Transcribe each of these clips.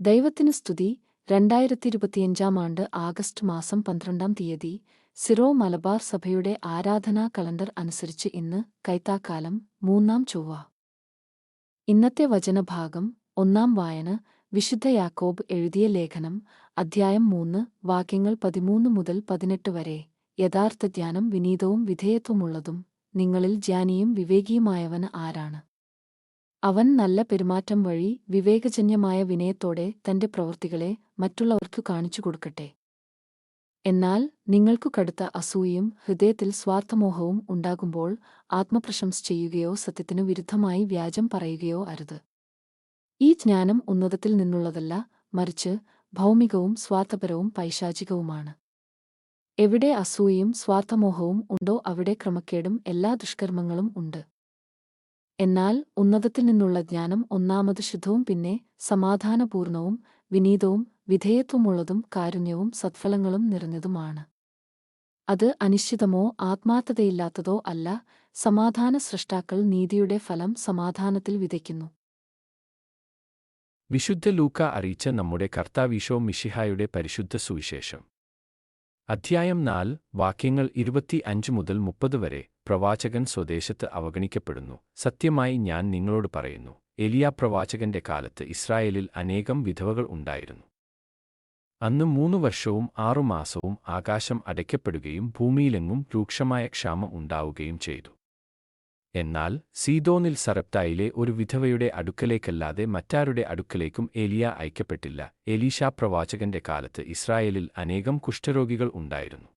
ദൈവത്തിന് സ്തുതി. രണ്ടായിരത്തി ഇരുപത്തിയഞ്ചാം ആണ്ട് ആഗസ്റ്റ് മാസം പന്ത്രണ്ടാം തീയതി സിറോ മലബാർ സഭയുടെ ആരാധനാ കലണ്ടർ അനുസരിച്ച് ഇന്ന് കൈത്താക്കാലം മൂന്നാം ചൊവ്വ. ഇന്നത്തെ വചനഭാഗം ഒന്നാം വായന വിശുദ്ധ യാക്കോബ് എഴുതിയ ലേഖനം അധ്യായം മൂന്ന് വാക്യങ്ങൾ പതിമൂന്ന് മുതൽ പതിനെട്ട് വരെ. യഥാർത്ഥ ധ്യാനം വിനീതവും വിധേയത്വമുള്ളതും നിങ്ങളിൽ ജ്ഞാനിയും വിവേകിയുമായവന് ആരാണ്? അവൻ നല്ല പെരുമാറ്റം വഴി വിവേകജന്യമായ വിനയത്തോടെ തന്റെ പ്രവൃത്തികളെ മറ്റുള്ളവർക്കു കാണിച്ചു കൊടുക്കട്ടെ. എന്നാൽ നിങ്ങൾക്കു കടുത്ത അസൂയും ഹൃദയത്തിൽ സ്വാർത്ഥമോഹവും ഉണ്ടാകുമ്പോൾ ആത്മപ്രശംസ ചെയ്യുകയോ സത്യത്തിനു വിരുദ്ധമായി വ്യാജം പറയുകയോ അരുത്. ഈ ജ്ഞാനം ഉന്നതത്തിൽ നിന്നുള്ളതല്ല മറിച്ച് ഭൗമികവും സ്വാർത്ഥപരവും പൈശാചികവുമാണ്. എവിടെ അസൂയയും സ്വാർത്ഥമോഹവും ഉണ്ടോ അവിടെ ക്രമക്കേടും എല്ലാ ദുഷ്കർമ്മങ്ങളും ഉണ്ട്. എന്നാൽ ഉന്നതത്തിൽ നിന്നുള്ള ജ്ഞാനം ഒന്നാമത് ശുദ്ധവും പിന്നെ സമാധാനപൂർണവും വിനീതവും വിധേയത്വമുള്ളതും കാരുണ്യവും സത്ഫലങ്ങളും നിറഞ്ഞതുമാണ്. അത് അനിശ്ചിതമോ ആത്മാർത്ഥതയില്ലാത്തതോ അല്ല സമാധാന സൃഷ്ടാക്കൾ നീതിയുടെ ഫലം സമാധാനത്തിൽ വിതയ്ക്കുന്നു. വിശുദ്ധ ലൂക്ക അറിയിച്ച നമ്മുടെ കർത്താവീശോ മിഷിഹായുടെ പരിശുദ്ധ സുവിശേഷം. അധ്യായം നാല് വാക്യങ്ങൾ ഇരുപത്തി അഞ്ച് മുതൽ മുപ്പത് വരെ. പ്രവാചകൻ സ്വദേശത്ത് അവഗണിക്കപ്പെടുന്നു. സത്യമായി ഞാൻ നിങ്ങളോട് പറയുന്നു എലിയ പ്രവാചകന്റെ കാലത്ത് ഇസ്രായേലിൽ അനേകം വിധവകൾ ഉണ്ടായിരുന്നു. അന്ന് മൂന്നു വർഷവും ആറുമാസവും ആകാശം അടയ്ക്കപ്പെടുകയും ഭൂമിയിലെങ്ങും രൂക്ഷമായ ക്ഷാമം ഉണ്ടാവുകയും ചെയ്തു. എന്നാൽ സീതോനിൽ സറപ്തായിലെ ഒരു വിധവയുടെ അടുക്കലേക്കല്ലാതെ മറ്റാരുടെ അടുക്കലേക്കും എലിയ അയക്കപ്പെട്ടില്ല. എലീഷ പ്രവാചകന്റെ കാലത്ത് ഇസ്രായേലിൽ അനേകം കുഷ്ഠരോഗികൾ ഉണ്ടായിരുന്നു.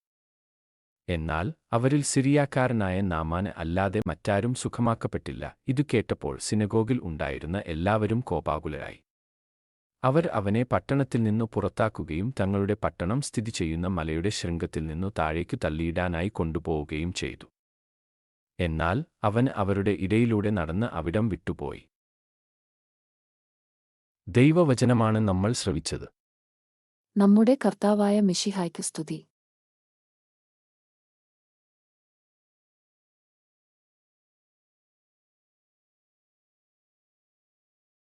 എന്നാൽ അവരിൽ സിറിയാക്കാരനായ നാമാന് അല്ലാതെ മറ്റാരും സുഖമാക്കപ്പെട്ടില്ല. ഇതു കേട്ടപ്പോൾ സിനഗോഗിൽ ഉണ്ടായിരുന്ന എല്ലാവരും കോപാകുലരായി. അവർ അവനെ പട്ടണത്തിൽ നിന്നു പുറത്താക്കുകയും തങ്ങളുടെ പട്ടണം സ്ഥിതി ചെയ്യുന്ന മലയുടെ ശൃംഗത്തിൽ നിന്നു താഴേക്ക് തള്ളിയിടാനായി കൊണ്ടുപോവുകയും ചെയ്തു. എന്നാൽ അവൻ അവരുടെ ഇടയിലൂടെ നടന്ന് അവിടം വിട്ടുപോയി. ദൈവവചനമാണ് നമ്മൾ ശ്രവിച്ചത്. നമ്മുടെ കർത്താവായ മിഷിഹായ്ക്ക് സ്തുതി.